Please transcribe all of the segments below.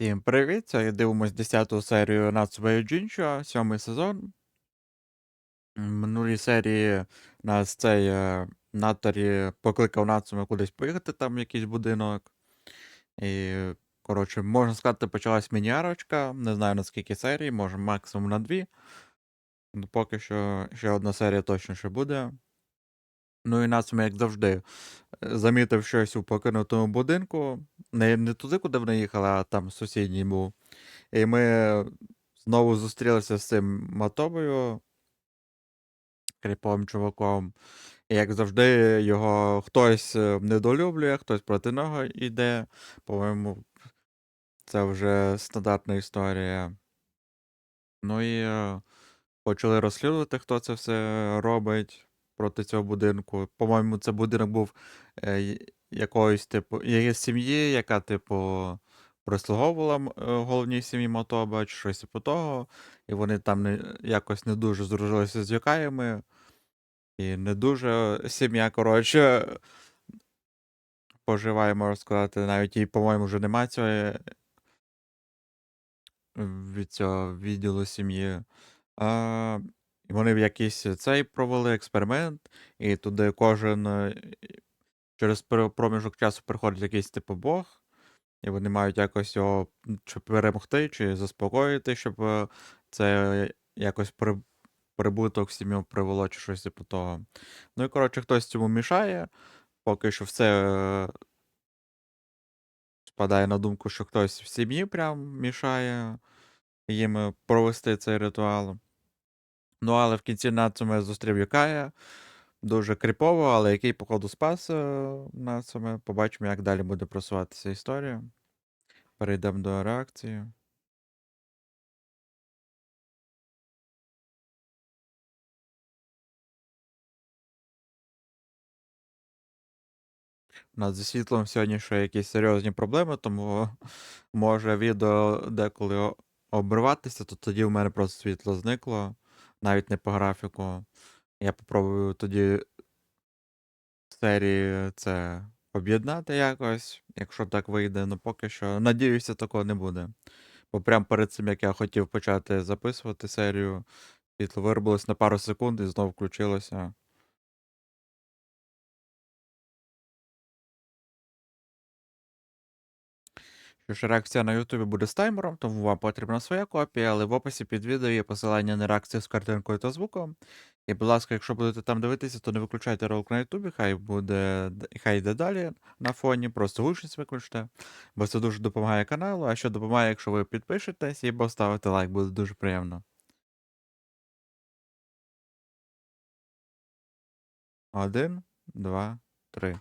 Всім привіт! Сьогодні дивимось 10 серію Нацубе Джінчо, сьомий сезон. М, Минулій серії нас цей е, Натарі покликав Нацуме кудись поїхати, там в якийсь будинок. І, коротше, можна сказати, почалась міні-арочка. Не знаю на скільки серій, може максимум на дві. Ну, поки що ще одна серія точно ще буде. Ну і Нацуме, як завжди, замітив щось у покинутому будинку. Не, не туди, куди вони їхали, а там сусідній був. І ми знову зустрілися з цим Матобою, кріповим чуваком. І як завжди, його хтось е, недолюблює, хтось проти нього йде. По-моєму, це вже стандартна історія. Ну і е, почали розслідувати, хто це все робить проти цього будинку. По-моєму, це будинок був е, якоїсь типу, є сім'ї, яка, типу, прислуговувала е, головній сім'ї Мотоба, чи щось типу того. І вони там не, якось не дуже здружилися з юкаями. І не дуже сім'я, коротше, поживає, можна сказати. Навіть і, по-моєму, вже немає цього е, від цього відділу сім'ї. А, і вони в якийсь цей провели експеримент, і туди кожен е, через проміжок часу приходить якийсь типу Бог, і вони мають якось його чи перемогти, чи заспокоїти, щоб е, це якось при, прибуток в сім'ю привело, чи щось типу того. Ну і коротше, хтось цьому мішає. Поки що все е, спадає на думку, що хтось в сім'ї прям мішає їм е, провести цей ритуал. Ну, але в кінці Нацуме зустрів Юкая. Дуже кріпово, але який, походу, спас е, Нацуме. Побачимо, як далі буде просуватися історія. Перейдемо до реакції. У нас зі світлом сьогодні ще якісь серйозні проблеми, тому може відео деколи обриватися, то тоді в мене просто світло зникло, навіть не по графіку. Я попробую тоді серії це об'єднати якось, якщо так вийде, ну поки що. Надіюся, такого не буде. Бо прямо перед цим, як я хотів почати записувати серію, світло виробилось на пару секунд і знову включилося. Що ж, реакція на Ютубі буде з таймером, тому вам потрібна своя копія, але в описі під відео є посилання на реакцію з картинкою та звуком. І, будь ласка, якщо будете там дивитися, то не виключайте ролик на Ютубі, хай буде, хай йде далі на фоні, просто гучність виключте, бо це дуже допомагає каналу, а що допомагає, якщо ви підпишетесь і поставите лайк, буде дуже приємно. Один, два, три.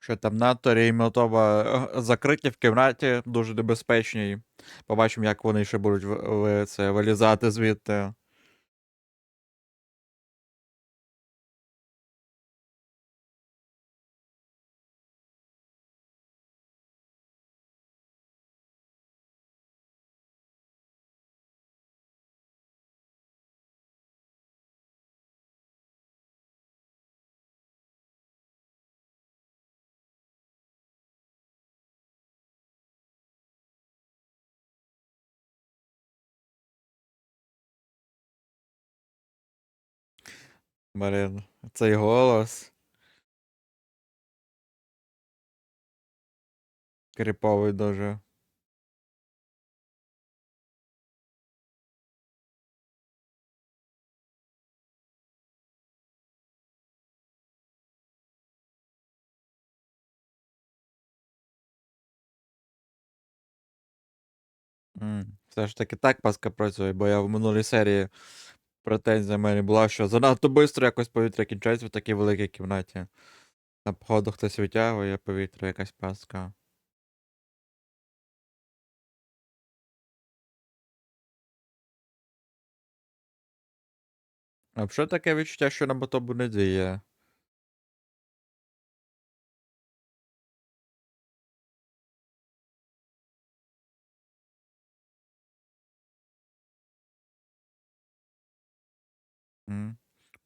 Що там НАТО рімотова е, закриті в кімнаті, дуже небезпечній. Побачимо, як вони ще будуть в- в- це, вилізати звідти. Марин. Цей голос. Криповий дуже. Все ж таки так паска працює, бо я в минулій серії претензія в мене була, що занадто швидко якось повітря кінчається в такій великій кімнаті. На походу хтось витягує повітря, якась паска. А що таке відчуття, що на мотобу не діє.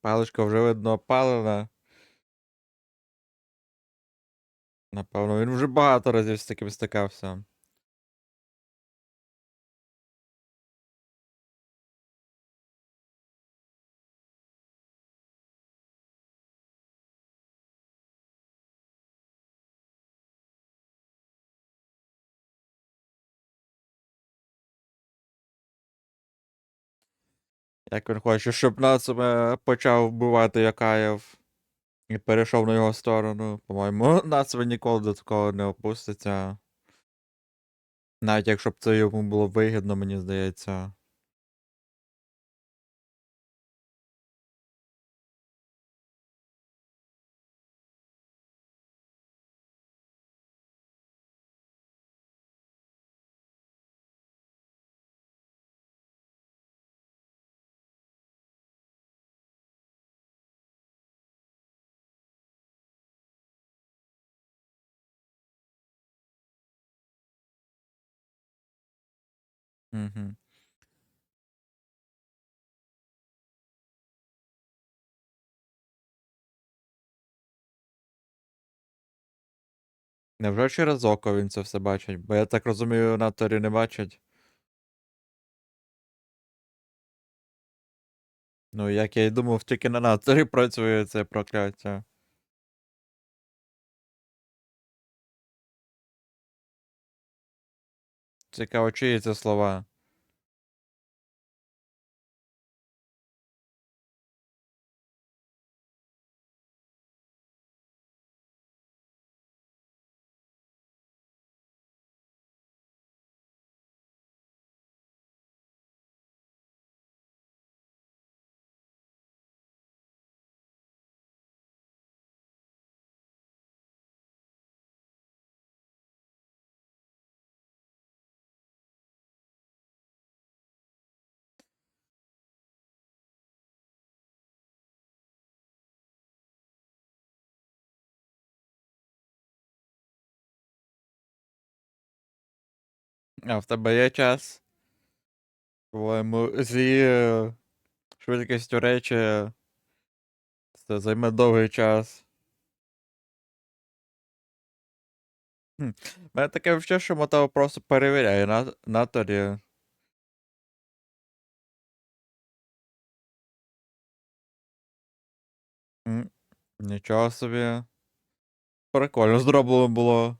Паличка вже видно опалена. Напевно, він вже багато разів з таким стикався. Як він хоче, щоб Нацуме почав вбивати Якаєв і перейшов на його сторону. По-моєму, Нацуме ніколи до такого не опуститься. Навіть якщо б це йому було вигідно, мені здається. Угу. Невже через око він це все бачить? Бо я так розумію, наторі не бачить. Ну, як я й думав, тільки на наторі працює це прокляття. Це слова. А в тебе є час? По-моєму, з її е, швидкістю речі це займе довгий час. Хм. Мене таке вче, що Мотава просто перевіряє на, наторі. М, Нічого собі. Прикольно зроблено було.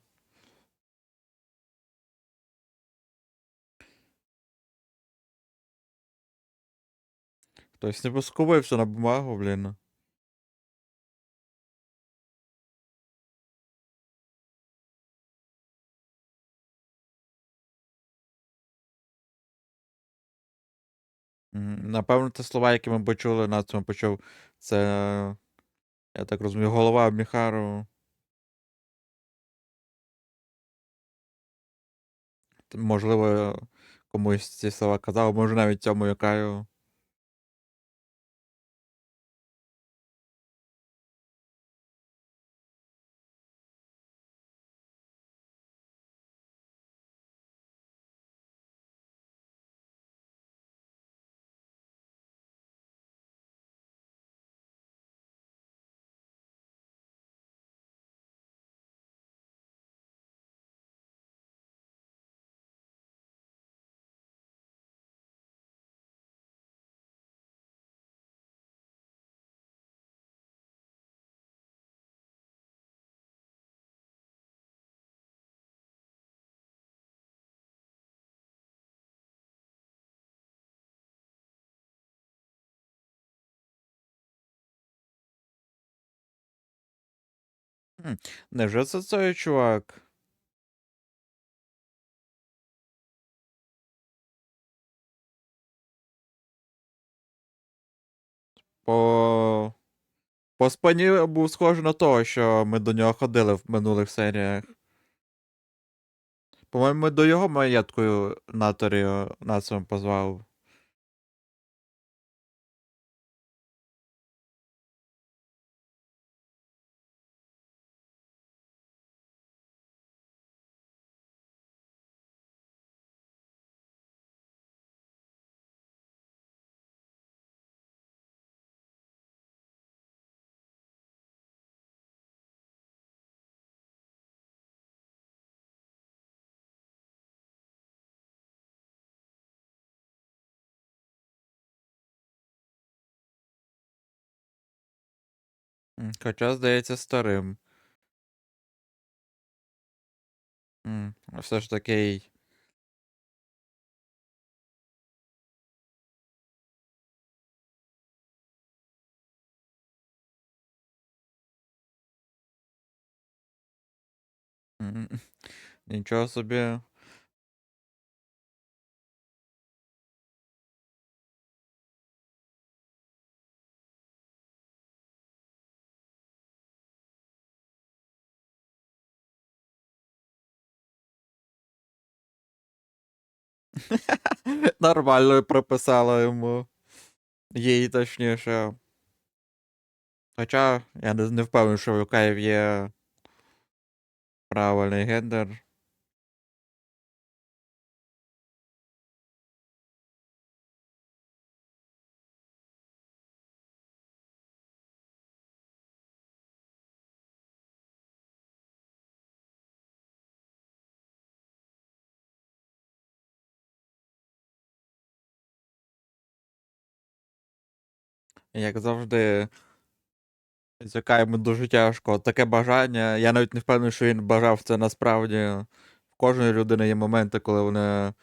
Хтось не поскубився на бумагу. Мгм. Напевно, це слова, які ми почули, на цьому почув. Це, я так розумію, голова Міхару. Можливо, комусь ці слова казав, може навіть цьому Якаю. Невже це цей чувак? По По спані був схожий на того, що ми до нього ходили в минулих серіях. По-моєму, ми до його маєтку наторію нацем позвав. М, Хоча, здається, старим. А Все ж таки. М, Нічого собі. Нормально прописала йому. Їй точніше. Хоча я не, не впевнений, що в Юкаїв є правильний гендер. Як завжди, з Юкаєм дуже тяжко. Таке бажання. Я навіть не впевнений, що він бажав це насправді. В кожної людини є моменти, коли вона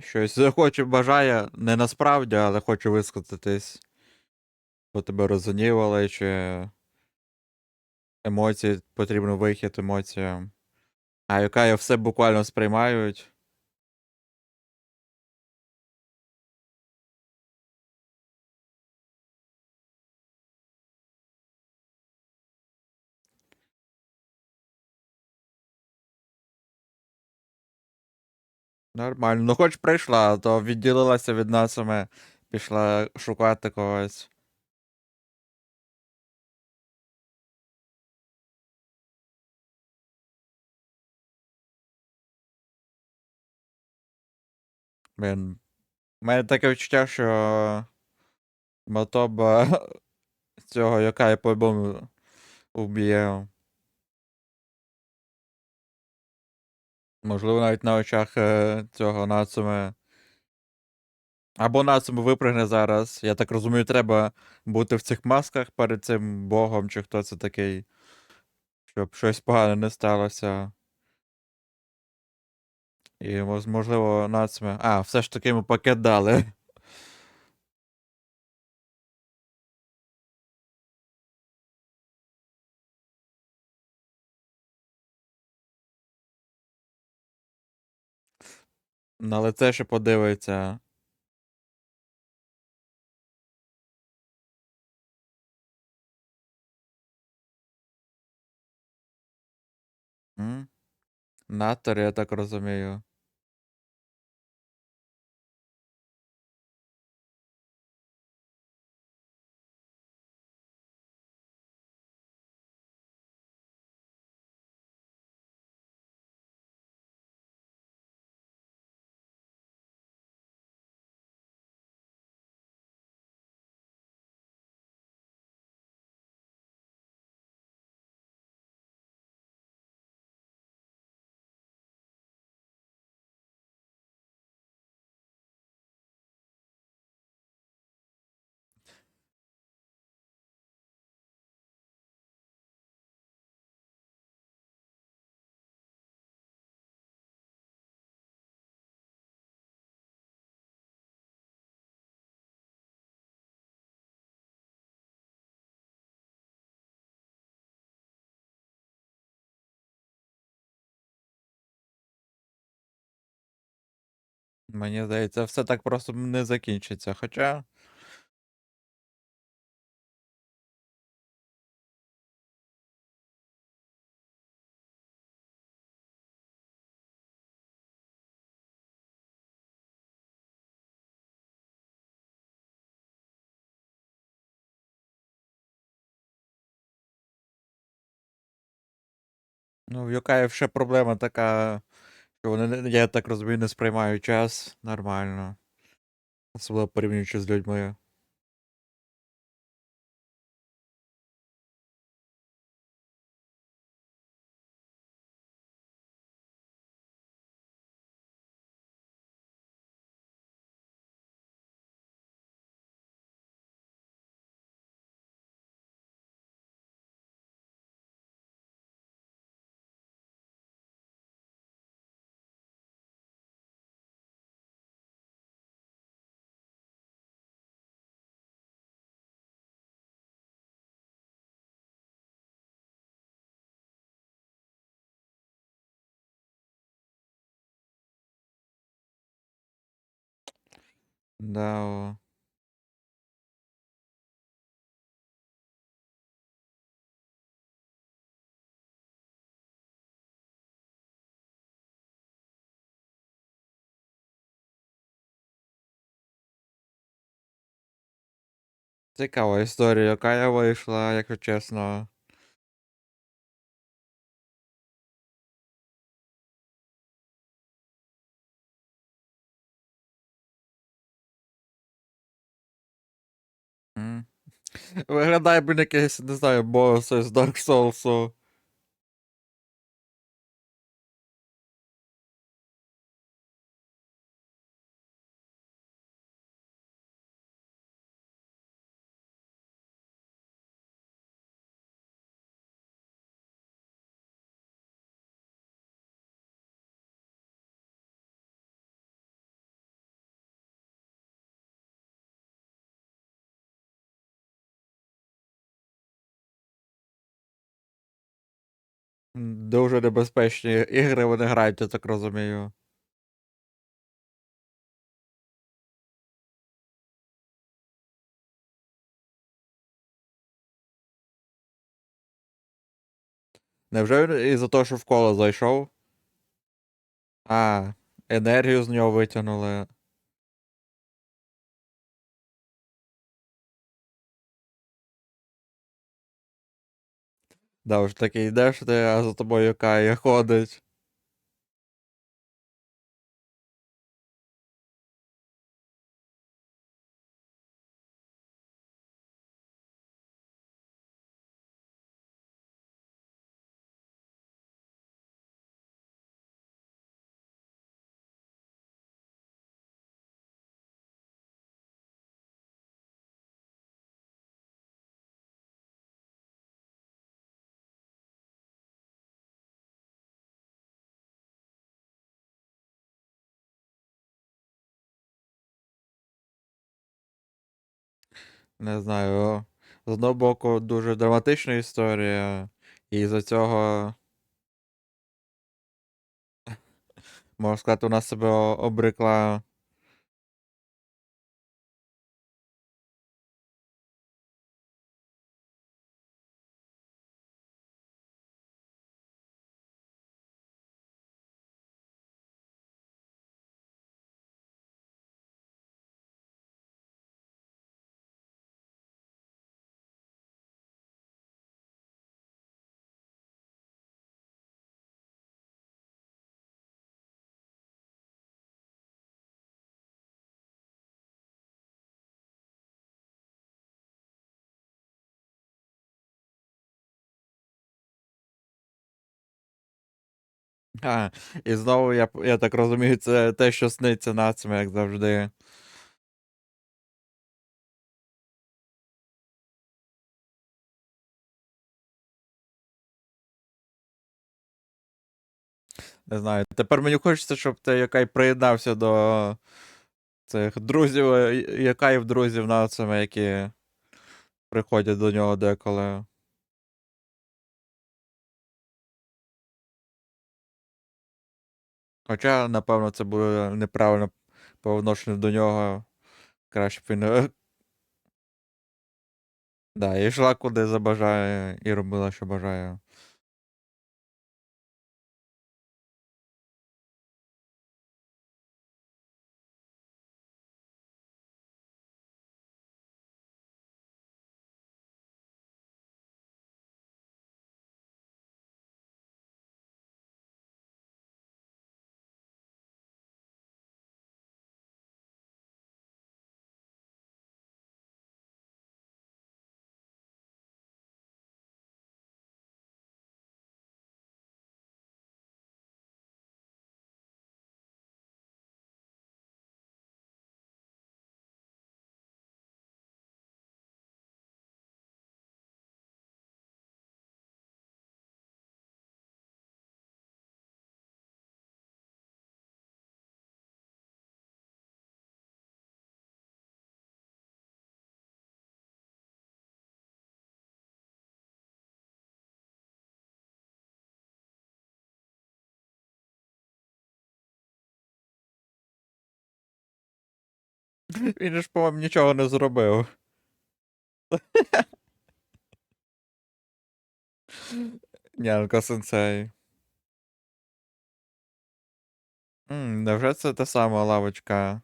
щось захоче, бажає, не насправді, але хоче висказатись. Бо тебе розгнівали, чи емоції, потрібно вихід емоціям. А Юкаї все буквально сприймають. Нормально. Ну хоч прийшла, то відділилася від нас, а ми пішла шукати когось. Блін. У мене таке відчуття, що Мотоба цього Юкая по-любому вб'є. Можливо, навіть на очах е, цього Нацуме. Або Нацуме випригне зараз. Я так розумію, треба бути в цих масках перед цим богом, чи хто це такий. Щоб щось погане не сталося. І, можливо, Нацуме. А, все ж таки ми пакет дали. На лице ще подивиться. М? Натор, я так розумію. Мені здається, все так просто не закінчиться. Хоча. Ну, в Юкаєв ще проблема така вони, я так розумію, не сприймають час нормально. Особливо порівнюючи з людьми. Да. Цікава історія, яка я вийшла, якщо чесно. Виглядає блін якийсь, не знаю, босс з Dark Souls. Дуже небезпечні ігри вони грають, я так розумію. Невже він із-за того, що в коло зайшов? А, енергію з нього витягнули. Да, вже такий йдеш ти, а за тобою Кая ходить. Не знаю. З одного боку, дуже драматична історія, і за цього, можна сказати, вона себе обрекла. А, і знову, я, я так розумію, це те, що сниться нацами, як завжди. Не знаю. Тепер мені хочеться, щоб ти якай приєднався до цих друзів, е, якаїв друзів нацами, які приходять до нього деколи. Хоча, напевно, це буде неправильно по відношенню до нього. Краще б він. е, Да, і йшла куди забажає, і робила, що бажає. Він ж, по-моєму, нічого не зробив. Нянко сенсей. Невже це та сама лавочка?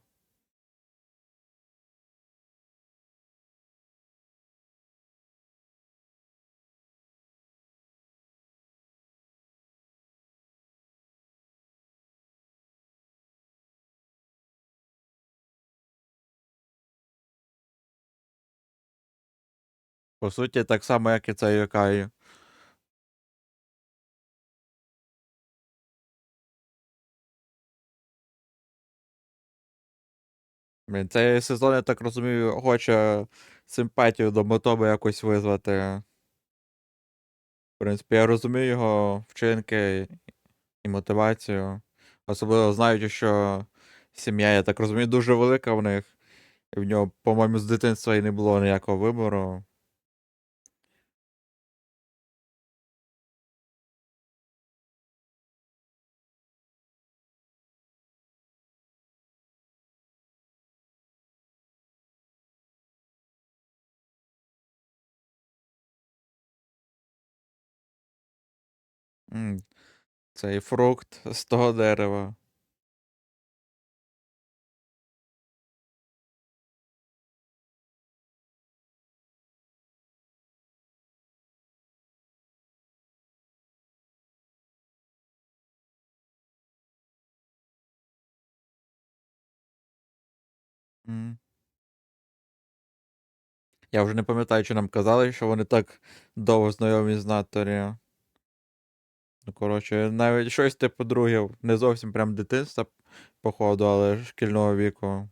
По суті, так само, як і цей Йокай. Цей сезон, я так розумію, хоче симпатію до Мотоби якось визвати. В принципі, я розумію його вчинки і мотивацію. Особливо знаючи, що сім'я, я так розумію, дуже велика в них. І в нього, по-моєму, з дитинства і не було ніякого вибору. Цей фрукт з того дерева. Я вже не пам'ятаю, чи нам казали, що вони так довго знайомі з Наторі. Ну, коротше, навіть щось типу другів. Не зовсім прям дитинства, походу, але шкільного віку.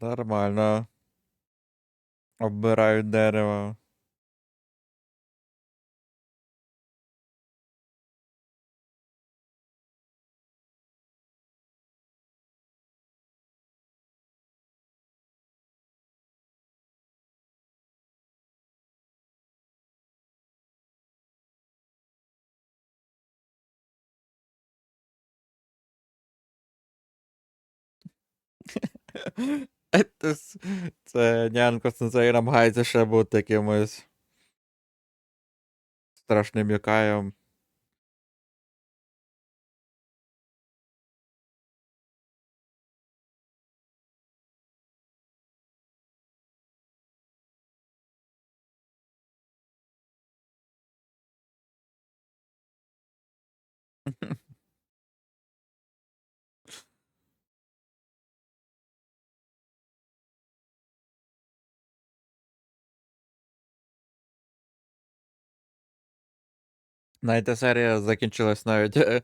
Нормально. Оббирають дерево. Це, нянко сенсей намагається ще бути якимось страшним юкаєм. Навіть та серія закінчилась навіть. е,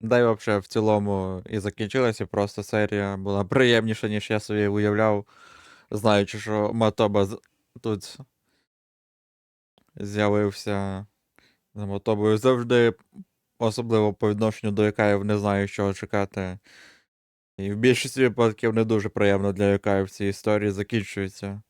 Да й взагалі в цілому і закінчилася, просто серія була приємніша, ніж я собі уявляв, знаючи, що Мотоба з- тут з'явився. За Мотобою завжди, особливо по відношенню до Якаїв, не знаю, що чекати. І в більшості випадків не дуже приємно для Якаїв ці історії закінчуються.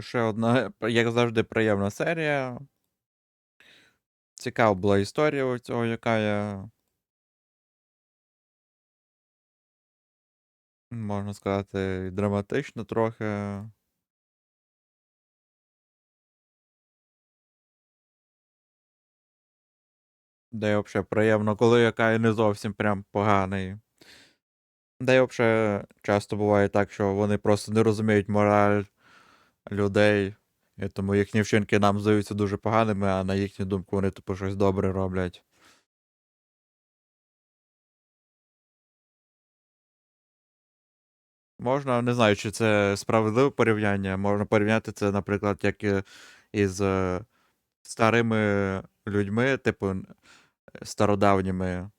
Ще одна, як завжди, приємна серія. Цікава була історія у цього, яка є. Можна сказати, драматична трохи. Де взагалі приємно, коли яка і не зовсім прям поганий. Де взагалі часто буває так, що вони просто не розуміють мораль людей, і тому їхні вчинки нам здаються дуже поганими, а на їхню думку вони типу щось добре роблять. Можна, не знаю, чи це справедливе порівняння. Можна порівняти це, наприклад, як із е, старими людьми, типу стародавніми,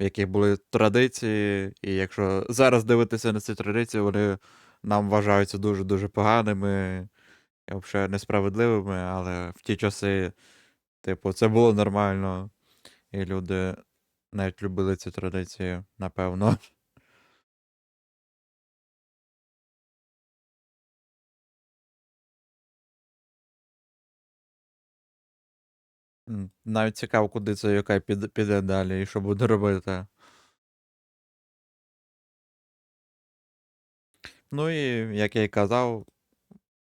в яких були традиції, і якщо зараз дивитися на ці традиції, вони нам вважаються дуже-дуже поганими і взагалі несправедливими, але в ті часи, типу, це було нормально, і люди навіть любили ці традиції, напевно. Навіть цікаво, куди це яка піде далі і що буде робити. Ну і як я й казав,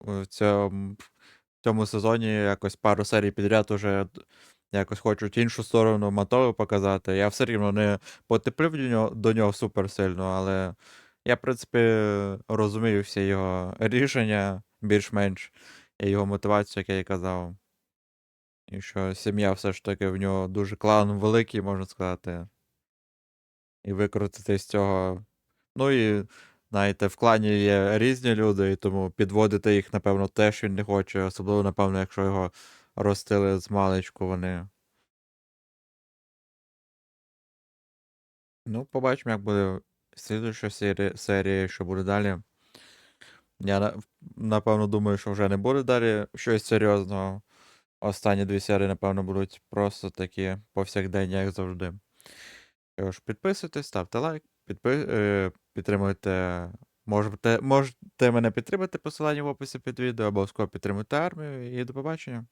в цьому, в цьому сезоні якось пару серій підряд уже якось хочуть іншу сторону Матою показати. Я все рівно не потеплю до нього, до нього супер сильно, але я, в принципі, розумію всі його рішення більш-менш і його мотивацію, як я й казав. І що сім'я все ж таки в нього дуже клан великий, можна сказати. І викрутити з цього. Ну і, знаєте, в клані є різні люди, і тому підводити їх, напевно, теж він не хоче, особливо, напевно, якщо його ростили з маличку вони. Ну, побачимо, як буде слідуюча серія, серія, що буде далі. Я напевно думаю, що вже не буде далі щось серйозного. Останні дві серії, напевно, будуть просто такі повсякденні, як завжди. Тож, підписуйтесь, ставте лайк, підпи... е, підтримуйте. Можете, можете мене підтримати посилання в описі під відео, обов'язково підтримуйте армію і до побачення.